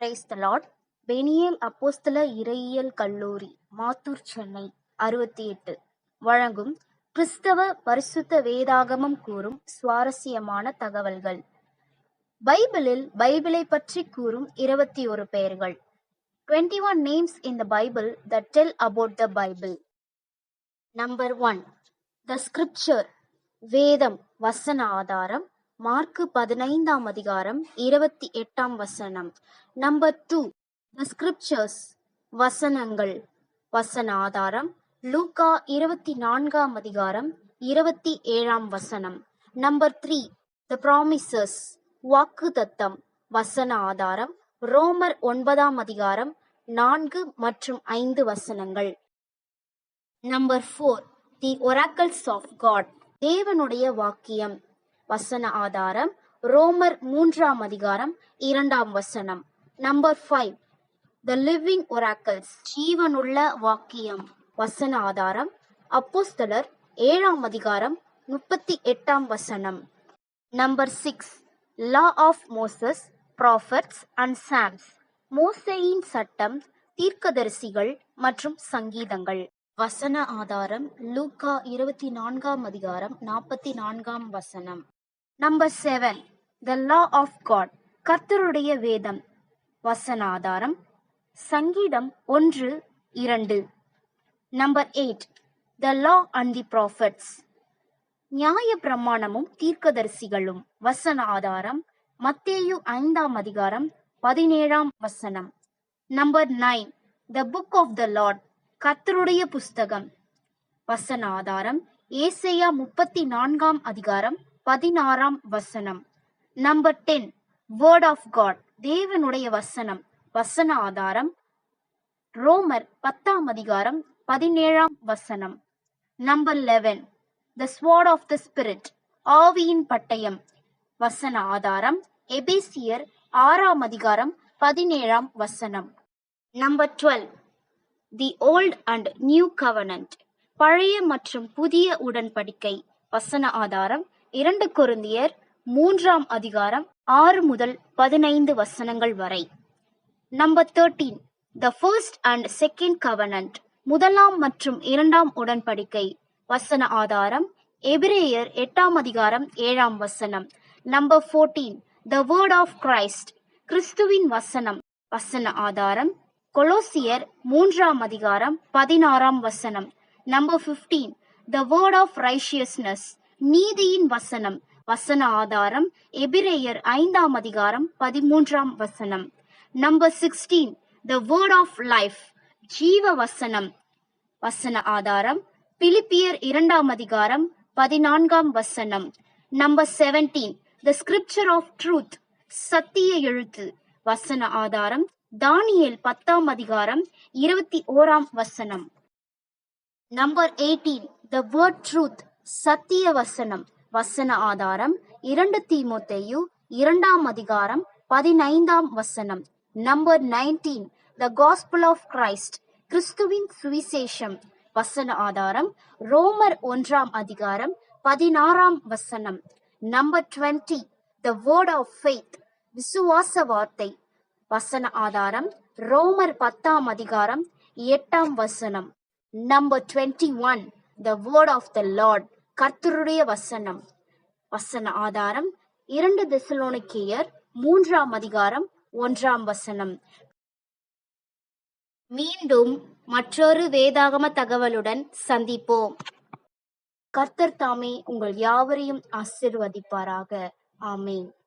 Price Lord Peniel அப்போஸ்தல இறையியல் கல்லூரி மாத்தூர் சென்னை அறுபத்தி எட்டு வழங்கும் கிறிஸ்தவ பரிசுத்த வேதாகமம் கூறும் சுவாரஸ்யமான தகவல்கள். பைபிளில் பைபிளை பற்றி கூறும் இருபத்தி ஒரு பெயர்கள். 21 one names in the Bible the tell about the Bible number one the scripture வேதம் வசன ஆதாரம். மார்க்கு பதினைந்தாம் அதிகாரம் இருபத்தி எட்டாம் வசனம். நம்பர் டூ த ஸ்கிரிப்சர்ஸ் வசனங்கள். வசன ஆதாரம் லூக்கா இருபத்தி நான்காம் அதிகாரம் இருபத்தி ஏழாம் வசனம். நம்பர் த்ரீ த ப்ராமிசஸ் வாக்கு தத்தம் வசன ஆதாரம் ரோமர் ஒன்பதாம் அதிகாரம் நான்கு மற்றும் ஐந்து வசனங்கள். Number four the oracles of God தேவனுடைய வாக்கியம். வசன ஆதாரம் ரோமர் மூன்றாம் அதிகாரம் இரண்டாம் வசனம். Number five the living oracles ஜீவனுள்ள வாக்கியம். வசன ஆதாரம் அப்போஸ்தலர் ஏழாம் அதிகாரம் முப்பத்தி எட்டாம் வசனம். Number six law of Moses prophets and psalms மோசையின் சட்டம் தீர்க்கதரிசிகள் மற்றும் சங்கீதங்கள். வசன ஆதாரம் லூக்கா இருபத்தி நான்காம் அதிகாரம் நாற்பத்தி நான்காம் வசனம். Number seven the law of God கர்த்தருடைய வேதம். வசனாதாரம். சங்கீதம் ஒன்று இரண்டு. Number eight the law and the prophets நியாய பிரமாணமும் தீர்க்கதரிசிகளும். வசன ஆதாரம் மத்தேயு ஐந்தாம் அதிகாரம் பதினேழாம் வசனம். Number nine the book of the Lord கர்த்தருடைய புஸ்தகம். வசன ஆதாரம் ஏசையா முப்பத்தி நான்காம் அதிகாரம் பதினாறாம் வசனம். Number ten word of God தேவனுடைய வசனம். வசன ஆதாரம் ரோமர் பத்தாம் அதிகாரம் பதினேழாம் வசனம். Number eleven the sword of the spirit ஆவியின் பட்டயம். வசன ஆதாரம் எபேசியர் ஆறாம் அதிகாரம் பதினேழாம் வசனம். Number twelve the old and new covenant பழைய மற்றும் புதிய உடன்படிக்கை. வசன ஆதாரம் இரண்டு கொருந்தியர் மூன்றாம் அதிகாரம் ஆறு முதல் பதினைந்து வசனங்கள் வரை. Number thirteen the first and second covenant முதலாம் மற்றும் இரண்டாம் உடன்படிக்கை வசன ஆதாரம் எபிரேயர் எட்டாம் அதிகாரம் ஏழாம் வசனம். Number fourteen the word of Christ கிறிஸ்துவின் வசனம் வசன ஆதாரம் கொலோசியர் மூன்றாம் அதிகாரம் பதினாறாம் வசனம். Number fifteen the word of righteousness நீதியின் வசனம் வசன ஆதாரம் எபிரேயர் ஐந்தாம் அதிகாரம் பதிமூன்றாம் வசனம். Number sixteen the word of life ஜீவ வசனம் வசன ஆதாரம் பிலிப்பியர் இரண்டாம் அதிகாரம் பதினான்காம் வசனம். Number seventeen the scripture of truth சத்திய எழுத்து வசன ஆதாரம் தானியல் பத்தாம் அதிகாரம் இருபத்தி ஓராம் வசனம். Number eighteen the word truth சத்திய வசனம் வசன ஆதாரம் இரண்டு தீமோத்தேயு இரண்டாம் அதிகாரம் பதினைந்தாம் வசனம். Number nineteen the gospel of Christ கிறிஸ்துவின் சுவிசேஷம். வசன ஆதாரம் ரோமர் ஒன்றாம் அதிகாரம் பதினாறாம் வசனம். Number twenty the word of faith விசுவாச வார்த்தை. வசன ஆதாரம் ரோமர் பத்தாம் அதிகாரம் எட்டாம் வசனம். Number twenty one the word of the Lord கர்த்தருடைய வசனம். வசன ஆதாரம் இரண்டு தெசலோனிக்கேயர் மூன்றாம் அதிகாரம் ஒன்றாம் வசனம். மீண்டும் மற்றொரு வேதாகம தகவலுடன் சந்திப்போம். கர்த்தர் தாமே உங்கள் யாவரையும் ஆசிர்வதிப்பாராக. ஆமேன்.